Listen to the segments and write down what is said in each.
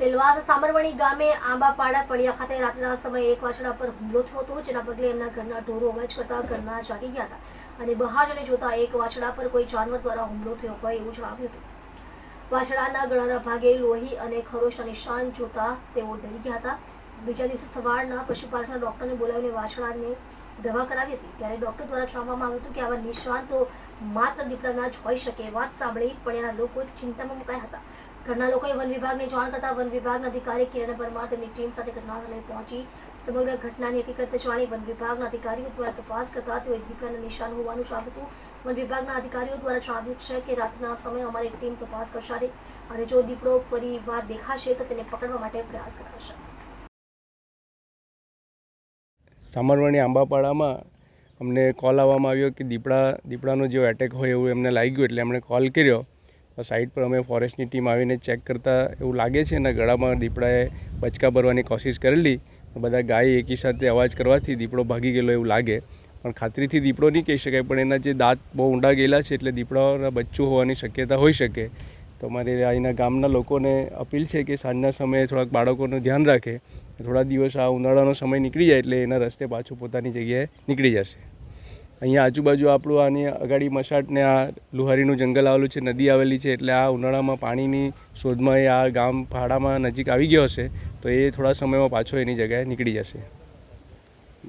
સેલવાસ અને બહાર જઈને જોતા નિશાન જોતા તેઓ ડરી ગયા હતા. બીજા દિવસે સવારના પશુપાલકના ડોક્ટરને બોલાવીને વાછડાને દવા કરાવી હતી, ત્યારે ડોક્ટર દ્વારા જણાવવામાં આવ્યું હતું કે આવા નિશાન તો માત્ર દીપડાના જ હોઈ શકે, વાત સાંભળી પડ્યાના લોકો ચિંતામાં મુકાયા હતા. ઘરના લોકોએ વન વિભાગને જાણ કરતા વન વિભાગના અધિકારી કિરણ પરમાર તેમની ટીમ સાથે ઘટનાસ્થળે પહોંચી. સમગ્ર ઘટનાની હકીકત જાણી વન વિભાગના અધિકારીઓ દ્વારા તપાસ કરતા તેઓ દીપડાના નિશાન હોવાનું જણાવ્યું વન વિભાગના અધિકારીઓ દ્વારા જણાવ્યું છે કે રાતના સમયે અમારી ટીમ તપાસ કરશે અને જો દીપડો ફરી વાર દેખાશે તો તેને પકડવા માટે પ્રયાસ કરાશે. સામરવાણી આંબાપાડામાં અમને કોલ આવવામાં આવ્યો કે દીપડા, દીપડાનો જેવો એટેક હોય એવું એમને લાગ્યું એટલે એમણે કોલ કર્યો. સાઈડ પર અમે ફોરેસ્ટની ટીમ આવીને ચેક કરતાં એવું લાગે છે એના ગળામાં દીપડાએ બચકા ભરવાની કોશિશ કરેલી બધા ગાય એકી સાથે અવાજ કરવાથી દીપડો ભાગી ગયેલો એવું લાગે. પણ ખાતરીથી દીપડો નહીં કહી શકાય, પણ એના જે દાંત બહુ ઊંડા ગયેલા છે એટલે દીપડાના બચ્ચું હોવાની શક્યતા હોઈ શકે. તો મારે અહીંના ગામના લોકોને અપીલ છે કે સાંજના સમયે થોડાક બાળકોનું ધ્યાન રાખે. થોડા દિવસ આ ઉનાળાનો સમય નીકળી જાય એટલે એના રસ્તે પાછું પોતાની જગ્યાએ નીકળી જશે. અહીંયા આજુબાજુ આપણું આની અગાડી મસાટને આ લુહારીનું જંગલ આવેલું છે, નદી આવેલી છે, એટલે આ ઉનાળામાં પાણીની શોધમાં એ આ ગામ પહાડામાં નજીક આવી ગયો હશે, તો એ થોડા સમયમાં પાછો એની જગ્યાએ નીકળી જશે.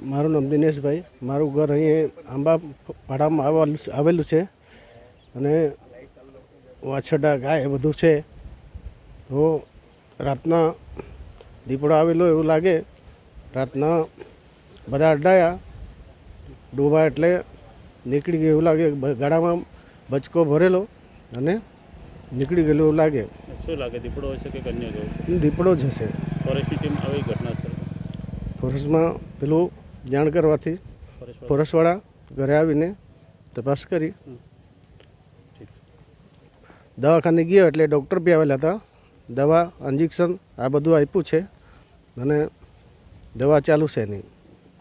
મારું નામ દિનેશભાઈ. મારું ઘર અહીં આંબા ભાડામાં આવેલું આવેલું છે. અને વાછરડા ગાય બધું છે. તો રાતના દીપડો આવેલો એવું લાગે. રાતના બધા અડાયા. ડૂબા એટલે નીકળી ગયું એવું લાગે. ગાડામાં બચકો ભરેલો અને નીકળી ગયેલું એવું લાગે. શું લાગે દીપડો હશે કે કન્યા ગયો દીપડો જ હશે. ફોરેસ્ટની ટીમ આવી ઘટના સ્થળ? ફોરેસ્ટમાં પેલું જાણ કરવાથી ફોરેસ્ટ ફોરેસ્ટવાળા ઘરે આવીને તપાસ કરી. દવાખાને ગયો એટલે ડૉક્ટર બી આવેલા હતા. દવા ઇન્જેક્શન આ બધું આપ્યું છે અને દવા ચાલુ છે એની.